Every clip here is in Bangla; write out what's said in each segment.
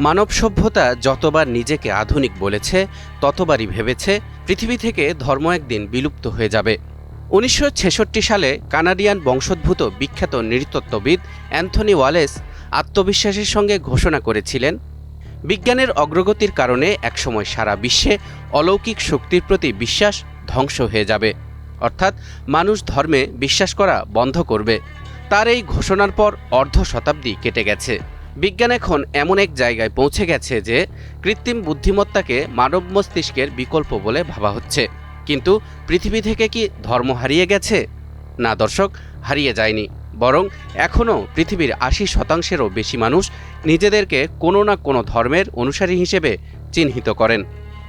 মানব সভ্যতা যতবার নিজেকে আধুনিক বলেছে, ততবারই ভেবেছে পৃথিবী থেকে ধর্ম একদিন বিলুপ্ত হয়ে যাবে। উনিশশো ছেষট্টি সালে কানাডিয়ান বংশোদ্ভূত বিখ্যাত নৃতত্ত্ববিদ অ্যান্থনি ওয়ালেস আত্মবিশ্বাসের সঙ্গে ঘোষণা করেছিলেন, বিজ্ঞানের অগ্রগতির কারণে একসময় সারা বিশ্বে অলৌকিক শক্তির প্রতি বিশ্বাস ধ্বংস হয়ে যাবে। অর্থাৎ মানুষ ধর্মে বিশ্বাস করা বন্ধ করবে। তার এই ঘোষণার পর অর্ধ শতাব্দী কেটে গেছে। বিজ্ঞান এখন এমন এক জায়গায় পৌঁছে গেছে যে কৃত্রিম বুদ্ধিমত্তাকে মানব মস্তিষ্কের বিকল্প বলে ভাবা হচ্ছে। কিন্তু পৃথিবী থেকে কি ধর্ম হারিয়ে গেছে? না দর্শক, হারিয়ে যায়নি। বরং এখনও পৃথিবীর আশি শতাংশেরও বেশি মানুষ নিজেদেরকে কোনো না কোনো ধর্মের অনুসারী হিসেবে চিহ্নিত করেন।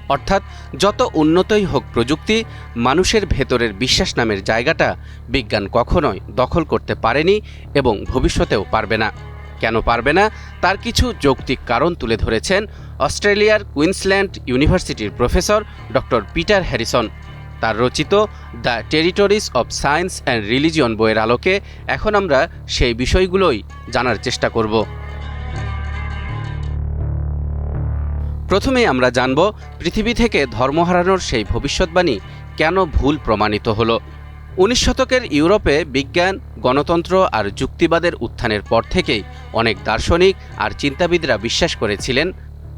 অর্থাৎ যত উন্নতই হোক প্রযুক্তি, মানুষের ভেতরের বিশ্বাস নামের জায়গাটা বিজ্ঞান কখনোই দখল করতে পারেনি এবং ভবিষ্যতেও পারবে না। কেন পারবে না তার কিছু যৌক্তিক কারণ তুলে ধরেছেন অস্ট্রেলিয়ার কুইন্সল্যান্ড ইউনিভার্সিটির প্রফেসর ডক্টর পিটার হ্যারিসন। তার রচিত the territories of science and religion বইয়ের আলোকে এখন আমরা সেই বিষয়গুলোই জানার চেষ্টা করব। প্রথমেই আমরা জানব পৃথিবী থেকে ধর্ম হারানোর সেই ভবিষ্যৎবাণী কেন ভুল প্রমাণিত হলো। উনিশ শতকের ইউরোপে বিজ্ঞান, গণতন্ত্র আর যুক্তিবাদের উত্থানের পর থেকেই অনেক দার্শনিক আর চিন্তাবিদরা বিশ্বাস করেছিলেন,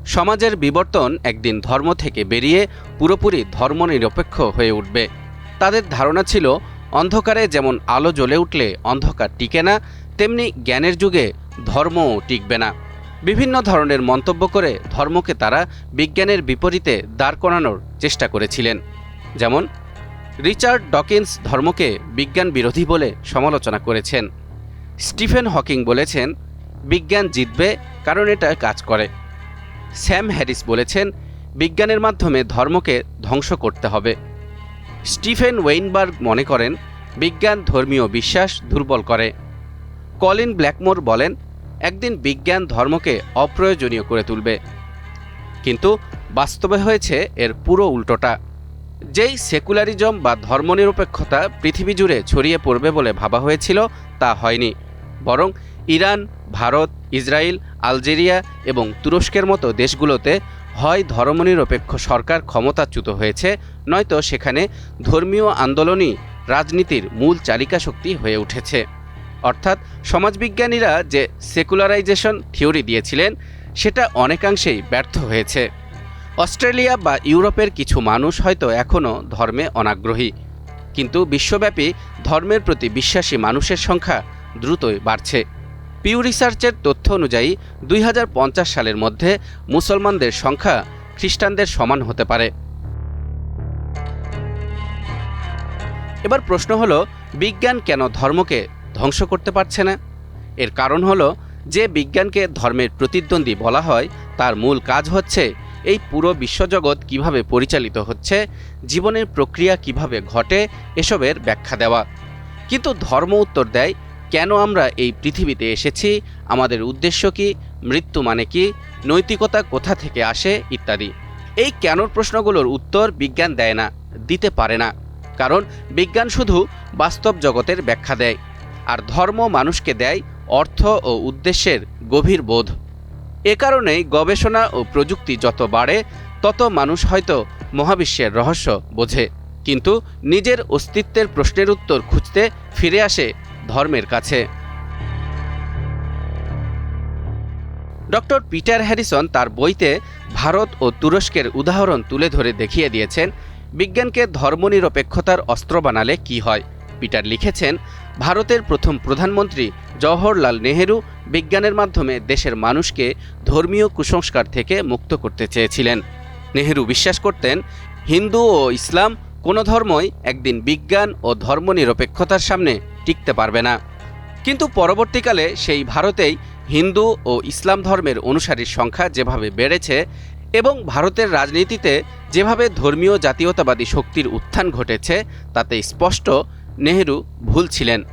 সমাজের বিবর্তন একদিন ধর্ম থেকে বেরিয়ে পুরোপুরি ধর্মনিরপেক্ষ হয়ে উঠবে। তাদের ধারণা ছিল, অন্ধকারে যেমন আলো জ্বলে উঠলে অন্ধকার টিকে না, তেমনি জ্ঞানের যুগে ধর্মও টিকবে না। বিভিন্ন ধরনের মন্তব্য করে ধর্মকে তারা বিজ্ঞানের বিপরীতে দাঁড় করানোর চেষ্টা করেছিলেন। যেমন, রিচার্ড ডকিন্স ধর্মকে বিজ্ঞান বিরোধী বলে সমালোচনা করেছেন। স্টিফেন হকিং বলেছেন বিজ্ঞান জিতবে কারণ এটা কাজ করে। স্যাম হ্যারিস বলেছেন, বিজ্ঞানের মাধ্যমে ধর্মকে ধ্বংস করতে হবে। স্টিফেন ওয়েইনবার্গ মনে করেন, বিজ্ঞান ধর্মীয় বিশ্বাস দুর্বল করে। কলিন ব্ল্যাকমোর বলেন, একদিন বিজ্ঞান ধর্মকে অপ্রয়োজনীয় করে তুলবে। কিন্তু বাস্তবে হয়েছে এর পুরো উল্টোটা। যেই সেকুলারিজম বা ধর্মনিরপেক্ষতা পৃথিবী জুড়ে ছড়িয়ে পড়বে বলে ভাবা হয়েছিল, তা হয়নি। বরং ইরান, ভারত, ইসরায়েল, আলজেরিয়া এবং তুরস্কের মতো দেশগুলোতে হয় ধর্মনিরপেক্ষ সরকার ক্ষমতাচ্যুত হয়েছে, নয়তো সেখানে ধর্মীয় আন্দোলনই রাজনীতির মূল চালিকা শক্তি হয়ে উঠেছে। অর্থাৎ সমাজবিজ্ঞানীরা যে সেকুলারাইজেশন থিওরি দিয়েছিলেন, সেটা অনেকাংশেই ব্যর্থ হয়েছে। অস্ট্রেলিয়া বা ইউরোপের কিছু মানুষ হয়তো এখনও ধর্মে অনাগ্রহী। কিন্তু বিশ্বব্যাপী ধর্মের প্রতি বিশ্বাসী মানুষের সংখ্যা দ্রুতই বাড়ছে। পিউ রিসার্চের তথ্য অনুযায়ী, দুই হাজার পঞ্চাশ সালের মধ্যে মুসলমানদের সংখ্যা খ্রিস্টানদের সমান হতে পারে। এবার প্রশ্ন হলো, বিজ্ঞান কেন ধর্মকে ধ্বংস করতে পারছে না? এর কারণ হলো, যে বিজ্ঞানকে ধর্মের প্রতিদ্বন্দ্বী বলা হয়, তার মূল কাজ হচ্ছে এই পুরো বিশ্বজগৎ কীভাবে পরিচালিত হচ্ছে, জীবনের প্রক্রিয়া কীভাবে ঘটে, এসবের ব্যাখ্যা দেওয়া। কিন্তু ধর্ম উত্তর দেয় কেন আমরা এই পৃথিবীতে এসেছি? আমাদের উদ্দেশ্য কি? মৃত্যু মানে কি? নৈতিকতা কোথা থেকে আসে? ইত্যাদি। এই কেনর প্রশ্নগুলোর উত্তর বিজ্ঞান দেয় না, দিতে পারে না। কারণ বিজ্ঞান শুধু বাস্তব জগতের ব্যাখ্যা দেয়, আর ধর্ম মানুষকে দেয় অর্থ ও উদ্দেশ্যের গভীর বোধ। এ কারণেই গবেষণা ও প্রযুক্তি যত বাড়ে, তত মানুষ হয়তো মহাবিশ্বের রহস্য বোঝে। কিন্তু নিজের অস্তিত্বের প্রশ্নের উত্তর খুঁজতে ফিরে আসে ধর্মের কাছে। ডক্টর পিটার হ্যারিসন তার বইতে ভারত ও তুরস্কের উদাহরণ তুলে ধরে দেখিয়ে দিয়েছেন, বিজ্ঞানকে ধর্মনিরপেক্ষতার অস্ত্র বানালে কি হয়। পিটার লিখেছেন, ভারতের প্রথম প্রধানমন্ত্রী জওহরলাল নেহেরু বিজ্ঞানের মাধ্যমে দেশের মানুষকে ধর্মীয় কুসংস্কার থেকে মুক্ত করতে চেয়েছিলেন। নেহেরু বিশ্বাস করতেন, হিন্দু ও ইসলাম কোনো ধর্মই একদিন বিজ্ঞান ও ধর্মনিরপেক্ষতার সামনে টিকতে পারবে না। কিন্তু পরবর্তীকালে সেই ভারতেই হিন্দু ও ইসলাম ধর্মের অনুসারীর সংখ্যা যেভাবে বেড়েছে এবং ভারতের রাজনীতিতে যেভাবে ধর্মীয় জাতীয়তাবাদী শক্তির উত্থান ঘটেছে, তাতে স্পষ্ট নেহেরু ভুল ছিলেন।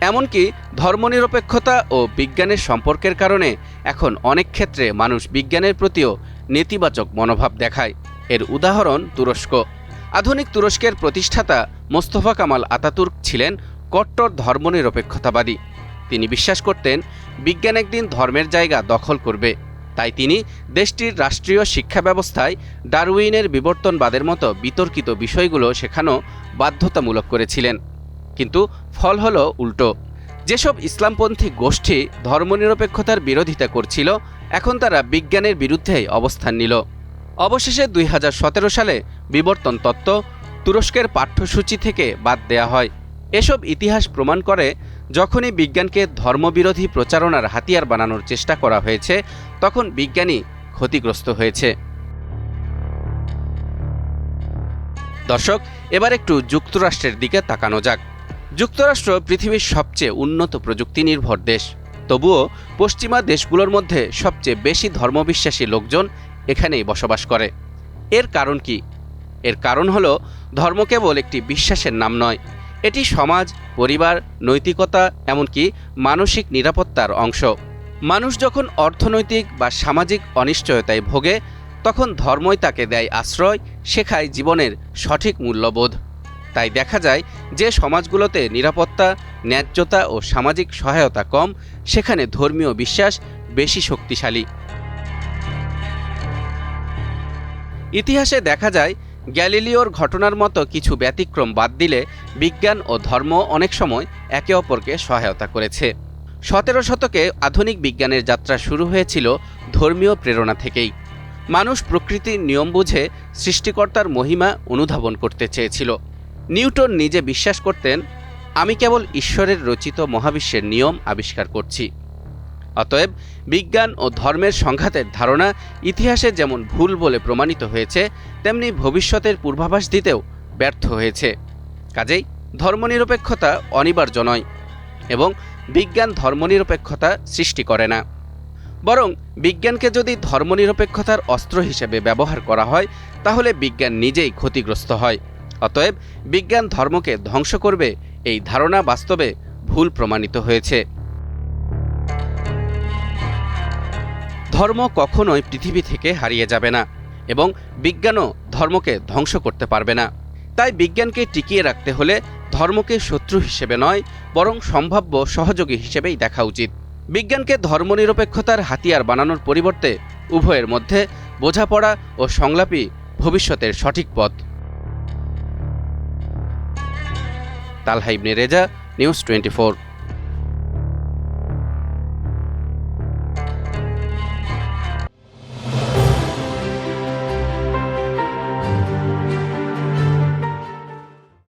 এমনকি ধর্মনিরপেক্ষতা ও বিজ্ঞানের সম্পর্কের কারণে এখন অনেক ক্ষেত্রে মানুষ বিজ্ঞানের প্রতিও নেতিবাচক মনোভাব দেখায়। এর উদাহরণ তুরস্ক। আধুনিক তুরস্কের প্রতিষ্ঠাতা মোস্তফা কামাল আতাতুর্ক ছিলেন কট্টর ধর্মনিরপেক্ষতাবাদী তিনি বিশ্বাস করতেন, বিজ্ঞান একদিন ধর্মের জায়গা দখল করবে। তাই তিনি দেশটির রাষ্ট্রীয় শিক্ষা ব্যবস্থায় ডারউইনের বিবর্তনবাদের মতো বিতর্কিত বিষয়গুলো শেখানো বাধ্যতামূলক করেছিলেন। কিন্তু ফল হল উল্টো। যেসব ইসলামপন্থী গোষ্ঠী ধর্মনিরপেক্ষতার বিরোধিতা করছিল, এখন তারা বিজ্ঞানের বিরুদ্ধেই অবস্থান নিল। অবশেষে দুই হাজার সতেরো সালে বিবর্তন তত্ত্ব তুরস্কের পাঠ্যসূচি থেকে বাদ দেয়া হয়। এসব ইতিহাস প্রমাণ করে যখনই বিজ্ঞানকে ধর্মবিরোধী প্রচারণার হাতিয়ার বানানোর চেষ্টা করা হয়েছে, তখন বিজ্ঞানী ক্ষতিগ্রস্ত হয়েছে। দর্শক, এবার একটু যুক্তরাষ্ট্রের দিকে তাকানো যাক। যুক্তরাষ্ট্র পৃথিবীর সবচেয়ে উন্নত প্রযুক্তি নির্ভর দেশ। তবুও পশ্চিমা দেশগুলোর মধ্যে সবচেয়ে বেশি ধর্মবিশ্বাসী লোকজন এখানেই বসবাস করে। এর কারণ কি? এর কারণ হলো, ধর্ম কেবল একটি বিশ্বাসের নাম নয় এটি সমাজ, পরিবার, নৈতিকতা, এমনকি মানসিক নিরাপত্তার অংশ। মানুষ যখন অর্থনৈতিক বা সামাজিক অনিশ্চয়তায় ভোগে, তখন ধর্মই তাকে দেয় আশ্রয়, শেখায় জীবনের সঠিক মূল্যবোধ। তাই দেখা যায় যে সমাজগুলোতে নিরাপত্তা, ন্যায্যতা ও সামাজিক সহায়তা কম, সেখানে ধর্মীয় বিশ্বাস বেশি শক্তিশালী। ইতিহাসে দেখা যায় গ্যালিলিওর ঘটনার মতো কিছু ব্যতিক্রম বাদ দিলে বিজ্ঞান ও ধর্ম অনেক সময় একে অপরকে সহায়তা করেছে। সতেরো শতকে আধুনিক বিজ্ঞানের যাত্রা শুরু হয়েছিল ধর্মীয় প্রেরণা থেকেই। মানুষ প্রকৃতির নিয়ম বুঝে সৃষ্টিকর্তার মহিমা অনুধাবন করতে চেয়েছিল। নিউটন নিজে বিশ্বাস করতেন, আমি কেবল ঈশ্বরের রচিত মহাবিশ্বের নিয়ম আবিষ্কার করছি। অতএব বিজ্ঞান ও ধর্মের সংঘাতের ধারণা ইতিহাসে যেমন ভুল বলে প্রমাণিত হয়েছে, তেমনি ভবিষ্যতের পূর্বাভাস দিতেও ব্যর্থ হয়েছে। কাজেই ধর্মনিরপেক্ষতা অনিবার্য নয় এবং বিজ্ঞান ধর্মনিরপেক্ষতা সৃষ্টি করে না। বরং বিজ্ঞানকে যদি ধর্মনিরপেক্ষতার অস্ত্র হিসেবে ব্যবহার করা হয়, তাহলে বিজ্ঞান নিজেই ক্ষতিগ্রস্ত হয়। অতএব বিজ্ঞান ধর্মকে ধ্বংস করবে এই ধারণা বাস্তবে ভুল প্রমাণিত হয়েছে। ধর্ম কখনোই পৃথিবী থেকে হারিয়ে যাবে না এবং বিজ্ঞানও ধর্মকে ধ্বংস করতে পারবে না। তাই বিজ্ঞানকে টিকিয়ে রাখতে হলে ধর্মকে শত্রু হিসেবে নয়, বরং সম্ভাব্য সহযোগী হিসেবেই দেখা উচিত। বিজ্ঞানকে ধর্মনিরপেক্ষতার হাতিয়ার বানানোর পরিবর্তে উভয়ের মধ্যে বোঝাপড়া ও সংলাপই ভবিষ্যতের সঠিক পথ। Talha Ibne Reza, news twenty